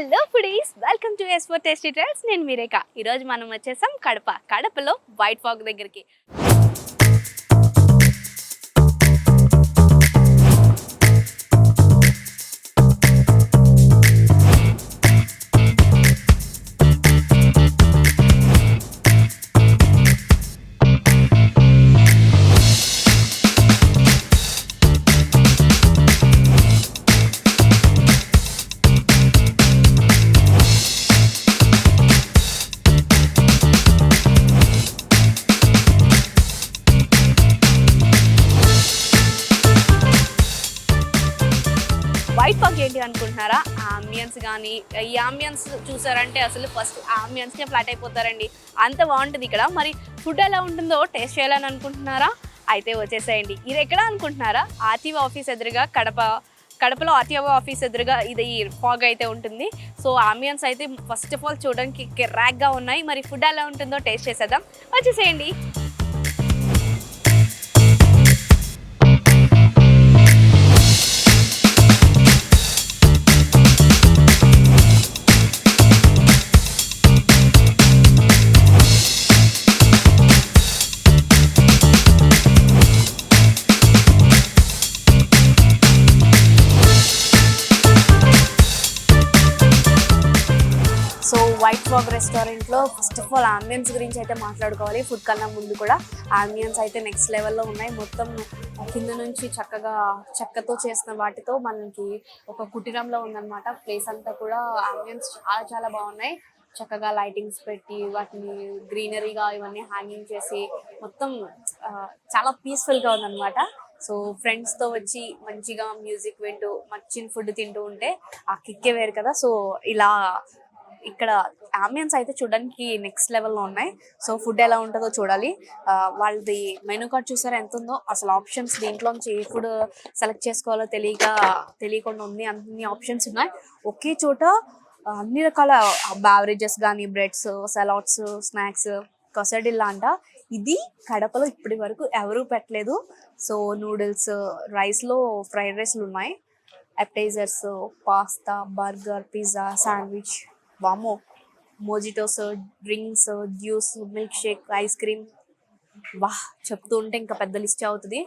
Hello foodies welcome to S four tasty trails నేను మీరేక ఈరోజు మనం వచ్చేసాం కడప కడపలో వైట్ ఫాగ్ దగ్గరికి. వైట్ ఫాగ్ ఏంటి అనుకుంటున్నారా? ఆంబియన్స్ కానీ ఈ ఆంబియన్స్ చూసారంటే అసలు ఫస్ట్ ఆంబియన్స్కే ఫ్లాట్ అయిపోతారండి. అంత బాగుంటుంది ఇక్కడ. మరి ఫుడ్ ఎలా ఉంటుందో టేస్ట్ చేయాలని అనుకుంటున్నారా? అయితే వచ్చేసేయండి. ఇది ఎక్కడ అనుకుంటున్నారా? ఆర్టీవీ ఆఫీస్ ఎదురుగా కడప కడపలో ఆర్టీఓ ఆఫీస్ ఎదురుగా ఇది ఫాగ్ అయితే ఉంటుంది. సో ఆంబియన్స్ అయితే ఫస్ట్ ఆఫ్ ఆల్ చూడడానికి ర్యాక్గా ఉన్నాయి. మరి ఫుడ్ ఎలా ఉంటుందో టేస్ట్ చేసేద్దాం. వచ్చేసేయండి. వైట్ ఫాగ్ రెస్టారెంట్లో ఫస్ట్ ఆఫ్ ఆల్ ఆంబియన్స్ గురించి అయితే మాట్లాడుకోవాలి. ఫుడ్ కన్నా ముందు కూడా ఆంబియన్స్ అయితే నెక్స్ట్ లెవెల్లో ఉన్నాయి. మొత్తం కింద నుంచి చక్కగా చెక్కతో చేసిన వాటితో మనకి ఒక కుటీరంలో ఉందన్నమాట. ప్లేస్ అంతా కూడా ఆంబియన్స్ చాలా చాలా బాగున్నాయి. చక్కగా లైటింగ్స్ పెట్టి వాటిని గ్రీనరీగా ఇవన్నీ హ్యాంగింగ్ చేసి మొత్తం చాలా పీస్ఫుల్గా ఉందన్నమాట. సో ఫ్రెండ్స్తో వచ్చి మంచిగా మ్యూజిక్ వింటూ మంచి ఫుడ్ తింటూ ఉంటే ఆ కిక్కే వేరు కదా. సో ఇలా ఇక్కడ ఆంబియన్స్ అయితే చూడడానికి నెక్స్ట్ లెవెల్లో ఉన్నాయి. సో ఫుడ్ ఎలా ఉంటుందో చూడాలి. వాళ్ళది మెనూ కార్డ్ చూసారా ఎంత ఉందో అసలు ఆప్షన్స్ దీంట్లోంచి ఏ ఫుడ్ సెలెక్ట్ చేసుకోవాలో తెలియక తెలియకుండా ఉంది. అన్ని ఆప్షన్స్ ఉన్నాయి. ఒకే చోట అన్ని రకాల బ్యావరేజెస్ కానీ బ్రెడ్స్ సలాడ్స్ స్నాక్స్ కసడిల్లా అంట. ఇది కడపలో ఇప్పటి వరకు ఎవరూ పెట్టలేదు. సో నూడిల్స్ రైస్లో ఫ్రైడ్ రైస్లు ఉన్నాయి. Appetizers pasta burger pizza sandwich వామో mojitos drinks juice milk shake ice cream. వాహ్ చెప్తూ ఉంటే ఇంకా పెద్ద లిస్ట్ అవుతుంది.